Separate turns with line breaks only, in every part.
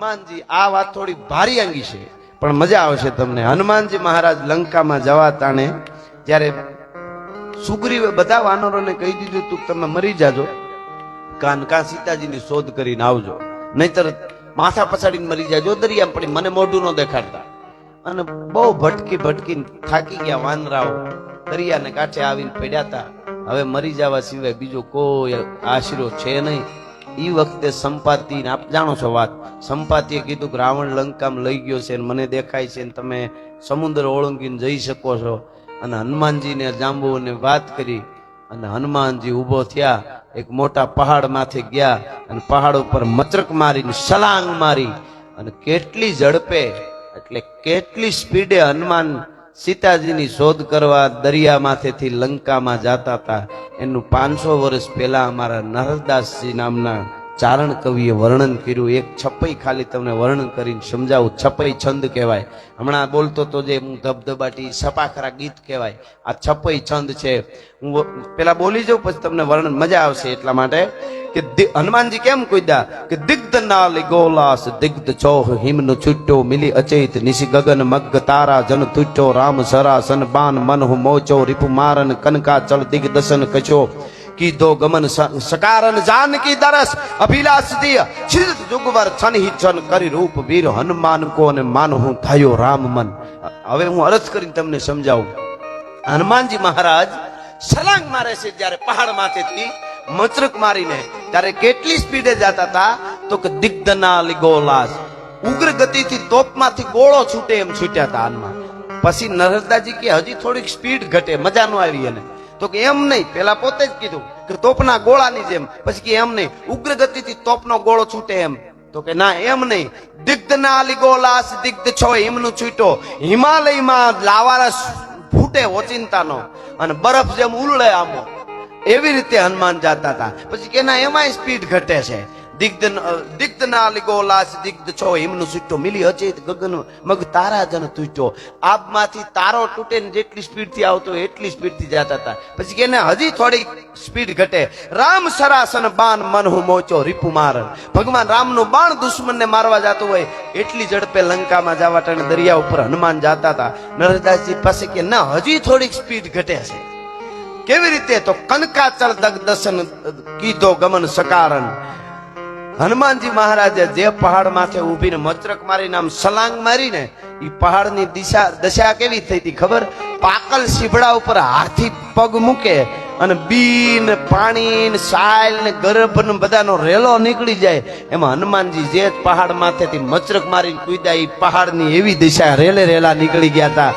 હનુમાનજી, આ વાત થોડી ભારી અંગી છે, પણ મજા આવશે તમને. હનુમાનજી મહારાજ લંકામાં જવા તાણે જ્યારે સુગ્રીવે બધા વાનરોને કહી દીધું, તું તમે મરી જાજો, કાન કા સીતાજીની શોધ કરીને આવજો. નહીતર માથા પછાડીને મરી જાજો દરિયામાં પડી મને મોઢું ન દેખાડતા. અને બહુ ભટકી ભટકીને થાકી ગયા વાનરાઓ. દરિયાને કાંઠે આવીને પડ્યા હતા હવે મરી જવા સિવાય બીજો કોઈ આશરો છે નહીં. એ વખતે સંપાતિ આપ જાણો છો વાત. સંપાતિએ કીધું કે રાવણ લંકામાં લઈ ગયો છે મને દેખાય છે ને તમે સમુદ્ર ઓળંગીને જઈ શકો છો. અને હનુમાનજીને જાંબુને વાત કરી અને હનુમાનજી ઊભો થયા, એક મોટા પહાડ માથે ગયા અને પહાડ ઉપર મચરક મારીને સલાંગ મારી. અને કેટલી ઝડપે, એટલે કેટલી સ્પીડે હનુમાન સીતાજીની શોધ કરવા દરિયામાંથી લંકામાં જતા હતા. એનું પાંચસો વર્ષ પહેલા અમારા નરદાસજી નામના ચારણ કવિએ વર્ણન કર્યું, એક છપ્પઈ ખાલી તમને વર્ણન કરીને સમજાવું. છપ્પઈ છંદ કહેવાય. હમણાં બોલતો તો જે હું ધબધબાટી, સપાખરા ગીત કહેવાય. આ છપ્પઈ છંદ છે. હું પેલા બોલી જાઉં, પછી તમને વર્ણન મજા આવશે એટલા માટે કે હનુમાનજી કેમ કુદ્યા? કે દિગ્ધ નાલી ગોલાસ, દિગ્ધ ચોહ હિમનો છુટ્ટો મિલી અચેત નિશી ગગન મગ્ગ તારા જન તુટ્ટો રામ સરાસન બાન મનહુ મોચો, રિપુ મારન કનકા ચળ દિગ્દશન કચો. કીધો ગમન સકારન જાનકી દરસ અભિલાષ દિય ચિત જુગવર છન હિ છન કરી રૂપ વીર હનુમાન કો અને માનહુ થયો રામ મન હવે હું અરજ કરીને તમને સમજાવું. હનુમાનજી મહારાજ સલાંગ મારે છે જ્યારે પહાડ માથેથી મચરક મારીને ત્યારે કેટલી સ્પીડે જતા હતા તો કે દિગ્ધના લિગોલાસ ઉગ્ર ગતિથી તોપમાંથી ગોળો છૂટે એમ છૂટ્યા હતા હનુમાન પછી નરદાજી કે, હજી થોડીક સ્પીડ ઘટે મજા આવી એને. તો કે એમ નહીં. પેલા પોતે જ કીધું કે તોપના ગોળાની જેમ. પછી કે એમ નહીં. ઉગ્ર ગતિથી તોપનો ગોળો છૂટે એમ. તો કે ના, એમ નહીં. દિગ્ધ ના અલી ગોલાસ દિગ્ધ છો, હિમનું છૂટો. હિમાલયમાં લાવારસ ફૂટે ઓચિંતાનો અને બરફ જેમ ઉલળે આમો. એવી રીતે હનુમાન જાતા હતા. પછી કે ના, એમાંય સ્પીડ ઘટે છે. દિગ્ધ દિગ્ધ ના લીગો લાસ દિગ્ધ છો હિમનું સૂટ્યો મિલી અચેત ગગન મગ તારા જન તૂટ્યો આબમાંથી તારો તૂટે જેટલી સ્પીડથી આવતો એટલી સ્પીડથી જતા હતા પછી કે હજી થોડી સ્પીડ ઘટે રામ સરાસન બાણ મનહુ મોચો રીપુ મારણ ભગવાન રામનું બાણ દુશ્મનને મારવા જતું હોય એટલી ઝડપે લંકામાં જવા ટાણે દરિયા ઉપર હનુમાન જાતા હતા નરદાસજી પાસે કે ના હજી થોડીક સ્પીડ ઘટે છે કેવી રીતે તો કનકાચલ દગ દર્શન કીધો ગમન સકારણ હનુમાનજી મહારાજે જે પહાડ માથે ઊભીને મચરક મારીને આમ સલાંગ મારીને એ પહાડની દિશા, દશા કેવી થઈ હતી ખબર? પાકલ શીભડા ઉપર હાથી પગ મૂકે અને બીન, પાણીને પાણી સાયલ ને ગર્ભ ને બધાનો રેલો નીકળી જાય. એમાં હનુમાનજી જે પહાડ માથેથી મચરક મારીને કૂદ્યા એ પહાડની એવી દિશા રેલે રેલા નીકળી ગયા હતા.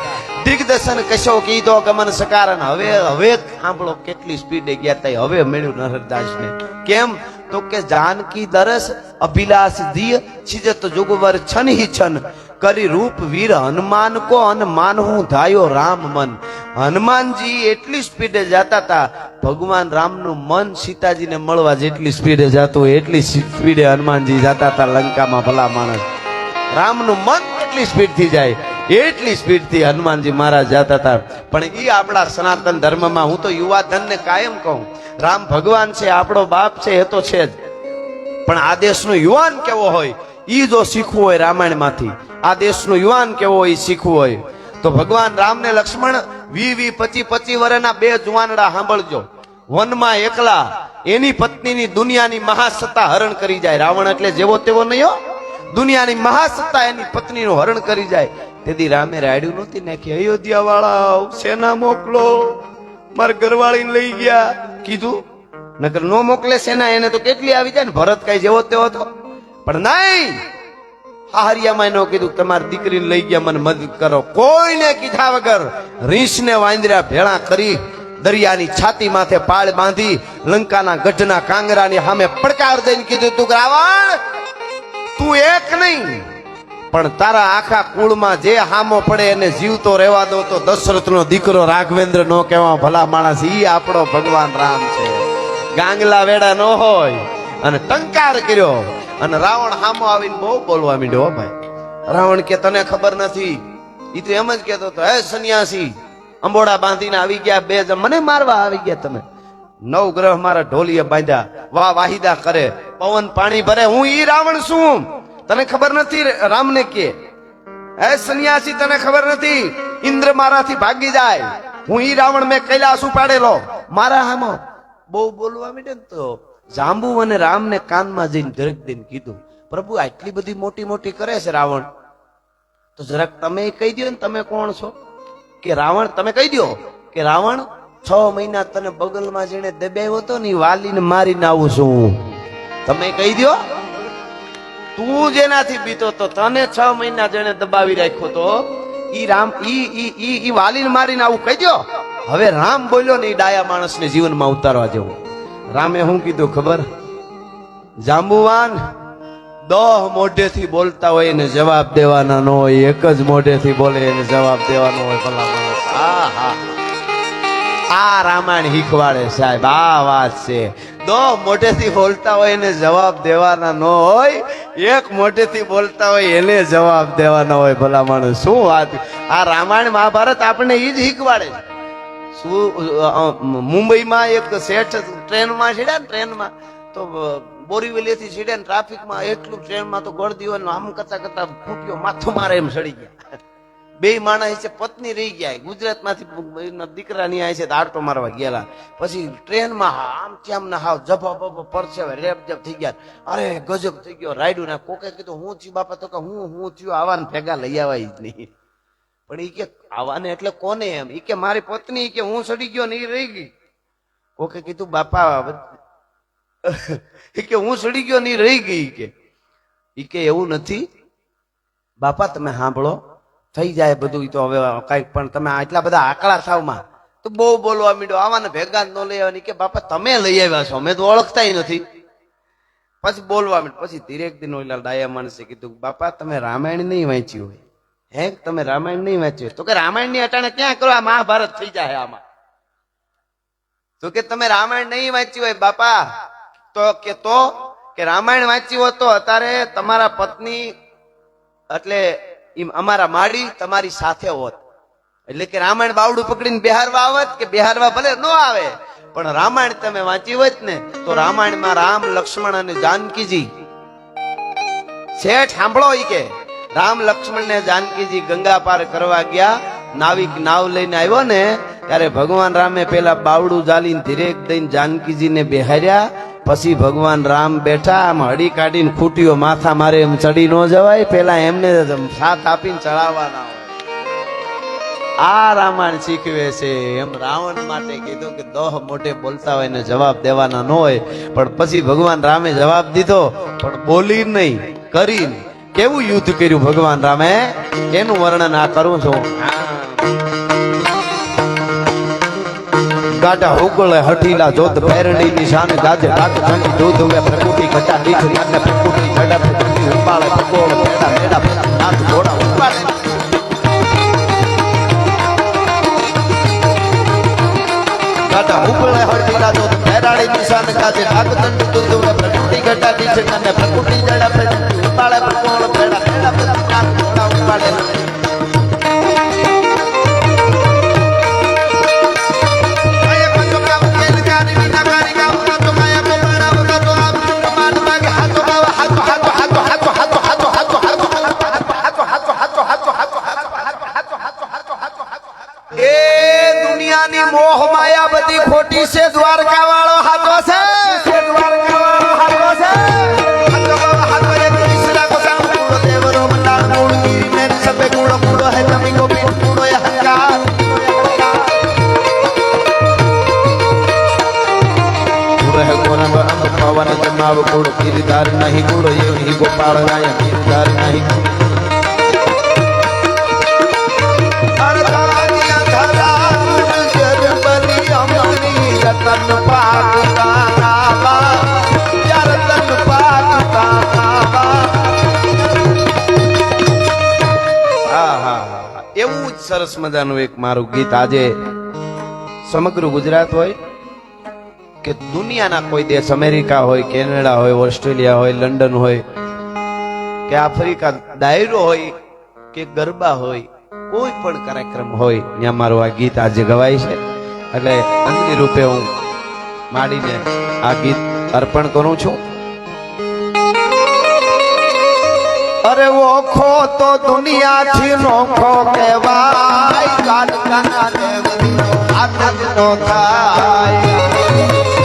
દિગ્દર્શન કશો કીધો ગમન સકારન હવે હવે સાંભળો કેટલી સ્પીડે ગયા તા હવે મળ્યું નરદાસને કેમ? તો કે જાનકી દરસ અભિલાષ દિય છિજત જુગવર છન હિ છન. કરી રૂપ વીર હનુમાન કો હનુમાન માનહું ધાયો રામ મન. હનુમાનજી એટલી સ્પીડે જાતા હતા ભગવાન રામનું મન સીતાજીને મળવા જેટલી સ્પીડે જાતું એટલી સ્પીડે હનુમાનજી જાતા હતા લંકામાં ભલા માણસ. રામનું મન કેટલી સ્પીડથી જાય. એટલી સ્પીડથી હનુમાનજી મહારાજ જતા હતા. પણ એ આપણા સનાતન ધર્મમાં, હું તો યુવા ધનને કાયમ કહું, રામ ભગવાન છે, આપણો બાપ છે, એ તો છે જ. પણ આ દેશનો યુવાન કેવો હોય એ જો શીખવું હોય રામાયણમાંથી, આ દેશનો યુવાન કેવો હોય એ શીખવું હોય. તો ભગવાન રામને લક્ષ્મણ, વી વી, પચી પચી વર્ષના બે જુવાનડા સાંભળજો. વનમાં એકલા, એની પત્નીની દુનિયાની મહાસત્તા હરણ કરી જાય. રાવણ એટલે જેવો તેવો નહીં હો. દુનિયાની મહાસત્તા એની પત્નીનું હરણ કરી જાય. તેથી રામે રાડ્યું નહોતી નાખી. અયોધ્યા વાળા સેના મોકલો. મારા ઘરવાળીને લઈ ગયા. કીધું, નકર નો મોકલે સેના, એને તો કેટલી આવી જાય ને? ભરત કઈ જેવો તેવો હતો. પણ નહીં. હારિયામાં એનો કીધું, તમારી દીકરીને લઈ ગયા, મને મદદ કરો. કોઈને કીધા વગર રીંછને વાંદર્યા ભેળા કરી દરિયાની છાતી માથે પાળ બાંધી લંકાના ગઢના કાંગરાની સામે પડકાર દઈને કીધું, તું રાવણ તું એક નહીં. પણ તારા આખા કુળમાં જે હામો પડે એને જીવતો રહેવા દો તો દશરથનો દીકરો રાઘવેન્દ્ર નો કહેવા ભલા માણસ ઈ આપણો ભગવાન રામ છે. ગાંગલા વેડા નો હોય. અને ટંકાર કર્યો. અને રાવણ હામો આવીને બહુ બોલવા માંડ્યો ભાઈ. રાવણ કે, તને ખબર નથી. ઈ તો એમ જ કહેતો હતો, હે સન્યાસી, અંબોડા બાંધીને આવી ગયા બે મને મારવા આવી ગયા તમે. નવ ગ્રહ મારા ઢોલીએ બાંધ્યા. વાહ વાહિદા કરે. પવન પાણી ભરે. હું ઈ રાવણ છું. તને ખબર નથી રામને કે? હે સન્યાસી, તને ખબર નથી? ઇન્દ્ર મારાથી ભાગી જાય. હું ઈ રાવણ મેં કૈલાસ ઉપાડેલો. મારા હામાં. બહુ બોલવા મીડે ને તો જાંબુ અને રામને કાનમાં જઈને દરેક દઈને કીધું, પ્રભુ, આટલી બધી મોટી મોટી કરે છે રાવણ. તો જરાક તમે કહી દો ને તમે કોણ છો? કે રાવણ, તમે કહી દો કે રાવણ, છ મહિના તને બગલમાં જેને દબાવ્યો હતો ને વાલીને મારીને આવું છું તમે કહી દો તું જેનાથી બીતો તો તને છ મહિના જેને દબાવી રાખ્યો તો, ઈ રામ, ઈ ઈ ઈ ઈ વાલીને મારીને આવું કહી દો હવે રામ બોલ્યો ને ઈ ડાયા માણસને જીવનમાં ઉતારવા જેવું. રામે શું કીધું, ખબર? જાંબુવાન, દહ મોઢેથી બોલતા હોય એને જવાબ દેવાના ન હોય, એક જ મોઢેથી બોલે એને જવાબ દેવાનો હોય ભલા માણસ. આ હા. આ રામાયણ શીખવાડે સાહેબ, આ વાત છે. દો મોઢેથી બોલતા હોય એને જવાબ દેવાના ન હોય એક મોઢેથી બોલતા હોય એને જવાબ દેવાનો હોય ભલા માણસ. શું વાત? આ રામાયણ મહાભારત આપણને ઈ જ શીખવાડે. શું મુંબઈમાં એક શેઠ ટ્રેનમાં છેડ્યા ને ટ્રેનમાં, તો બોરીવલીથી છેડ્યા ને ટ્રાફિકમાં એટલું ટ્રેનમાં તો ગળદીઓ આમ કરતા કરતા ફૂટ્યો, માથું મારે એમ સડી ગયા. બે માણસ છે, પત્ની રહી ગયા. ગુજરાતમાંથી એના દીકરાની આ છે, તો મારવા ગયેલા. પછી ટ્રેનમાં આમ ત્યાં ના હાવ જભા બભા પરસે રેપ જપ થઈ ગયા. અરે, ગજબ થઈ ગયો, રાયડું ના કોકે કીધું, હું થયું બાપા? તો કે, હું હું થયું, આવાને ભેગા લઈ આવાય જ નહીં. પણ એ કે, આવાને એટલે કોને એમ? ઈ કે, મારી પત્ની કે હું સડી ગયો ને એ રહી ગઈ. કોકે કીધું, બાપા એ કે, હું સડી ગયો ને રહી ગઈ. કે, ઈ કે એવું નથી. બાપા, તમે સાંભળો. થઈ જાય બધું તો હવે કંઈક પણ તમે આટલા બધા આકડા સાવમાં તો બહુ બોલવા મીડો આવાને ભેગા ન લઈ આવવાની કે બાપા તમે લઈ આવ્યા છો, અમે તો ઓળખતાય નથી. પછી બોલવા માંડ પછી ધીરેક દિન ઓલા ડાયા માણસે કીધું બાપા તમે રામાયણ નહીં વાંચ્યું હોય. હે, તમે રામાયણ નહીં વાંચ્યું? તો કે રામાયણની અટાણે ક્યાં કરો? આ મહાભારત થઈ જાય આમાં. તો કે તમે રામાયણ નહીં વાંચ્યું હોય બાપા, તો કે તો કે રામાયણ વાંચ્યું હોત તો અત્યારે તમારા પત્ની એટલે ઈ અમારા માડી તમારી સાથે હોત. એટલે કે રામાયણ બાવડું પકડીને બિહારવા આવત કે બિહારવા ભલે ન આવે, પણ રામાયણ તમે વાંચી હોત ને, તો રામાયણમાં રામ, લક્ષ્મણ અને જાનકીજી. શેઠ સાંભળો ઈ કે, રામ, લક્ષ્મણ ને જાનકીજી ગંગા પાર કરવા ગયા, નાવિક નાવ લઈને આવ્યો ને, ત્યારે ભગવાન રામે પેલા બાવડું જાલીને ધીરેક દઈને જાનકીજીને બેહાર્યા પછી ભગવાન રામ બેઠા, આમ હડી કાઢીને ખૂટીઓ માથા મારે એમ ચડી ન જવાય, પેલા એમને સાથ આપીને ચડાવવાના આ રામાયણ શીખવે છે. એમ રાવણ માટે કીધું કે દોહ મોઢે બોલતા હોય ને જવાબ દેવાના ન હોય, પણ પછી ભગવાન રામે જવાબ દીધો, પણ બોલી નહીં કરીને કેવું યુદ્ધ કર્યું ભગવાન રામે? એનું વર્ણન આ કરું છું. ગાડા હુગળે હઠીલા જોત પેરડી નિશાન ગાજે. રાત ચંડી દૂધ વે પ્રકૃતિ, ઘટા દીઠ અને પ્રકૃતિ ઝડપ ચંડી ઉપાળે પકોળ મેડા પેડા નાથ ઘોડા ઉપાડે. ગાડા હુગળે હઠીલા જોત પેરાડી નિશાન ગાજે. રાત ચંડી દૂધ વે પ્રકૃતિ, ઘટા દીઠ અને પ્રકૃતિ ઝડપ ઉપાળે પકોળ મેડા પેડા નાથ ઘોડા ઉપાડે. દ્વારકા વાળો હાથો છે. દ્વારકા વાળો હાથો છે કૂડો પવન જમાવ કૂડ ગીરધાર નહીં કૂડો એવી ગોપાળ રાય ગીરધાર નહીં. અમની રતન પાક તારાવા યા રતન પાક હા હા હા એવું જ સરસ મજાનું એક મારું ગીત આજે સમગ્ર ગુજરાત હોય કે દુનિયાના કોઈ દેશ, અમેરિકા હોય, કેનેડા હોય, ઓસ્ટ્રેલિયા હોય, લંડન હોય, કે આફ્રિકા, ડાયરો હોય, કે ગરબા હોય, કોઈ પણ કાર્યક્રમ હોય, ત્યાં મારું આ ગીત આજે ગવાય છે. એટલે અંજલિ રૂપે હું માંડીને આ ગીત અર્પણ કરું છું. અરે ઓખો તો દુનિયાથી નોખો કહેવાય. દ્વારકાના દેવનો આનંદ નો થાય.